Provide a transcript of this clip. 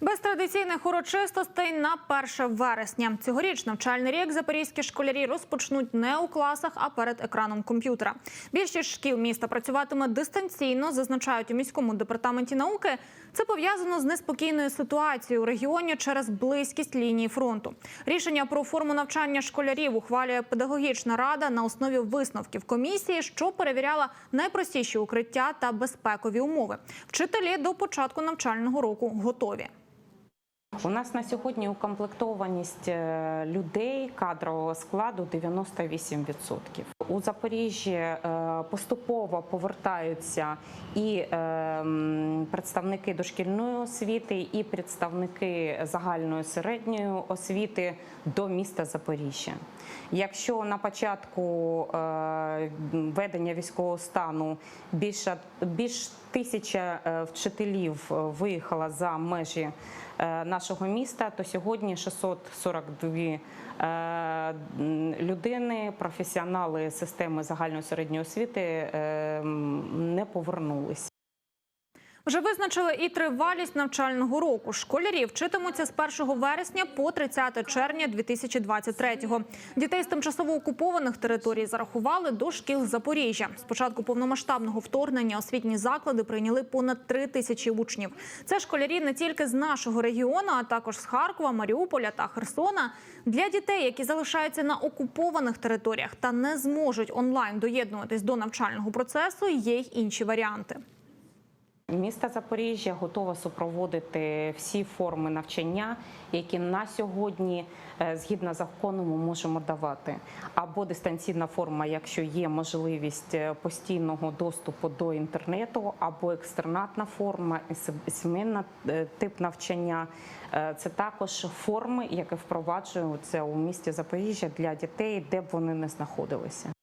Без традиційних урочистостей на 1 вересня. Цьогоріч навчальний рік запорізькі школярі розпочнуть не у класах, а перед екраном комп'ютера. Більшість шкіл міста працюватиме дистанційно, зазначають у міському департаменті науки. Це пов'язано з неспокійною ситуацією у регіоні через близькість лінії фронту. Рішення про форму навчання школярів ухвалює педагогічна рада на основі висновків комісії, що перевіряла найпростіші укриття та безпекові умови. Вчителі до початку навчального року готові. У нас на сьогодні укомплектованість е, людей кадрового складу 98%. У Запоріжжі е, поступово повертаються і е, представники дошкільної освіти, і представники загальної середньої освіти до міста Запоріжжя. Якщо на початку е, ведення військового стану більше більш тисяча е, вчителів виїхала за межі е, нашого міста, то сьогодні 642 е, людини, професіонали системи загальної середньої освіти е, не повернулися. Вже визначили і тривалість навчального року. Школярі вчитимуться з 1 вересня по 30 червня 2023-го. Дітей з тимчасово окупованих територій зарахували до шкіл Запоріжжя. З початку повномасштабного вторгнення освітні заклади прийняли понад 3 тисячі учнів. Це школярі не тільки з нашого регіону, а також з Харкова, Маріуполя та Херсона. Для дітей, які залишаються на окупованих територіях та не зможуть онлайн доєднуватись до навчального процесу, є й інші варіанти. Місто Запоріжжя готове супроводити всі форми навчання, які на сьогодні, е, згідно з законом, ми можемо давати. Або дистанційна форма, якщо є можливість е, постійного доступу до інтернету, або екстернатна форма, сімейна е, тип навчання. Це також форми, які впроваджуються у місті Запоріжжя для дітей, де б вони не знаходилися.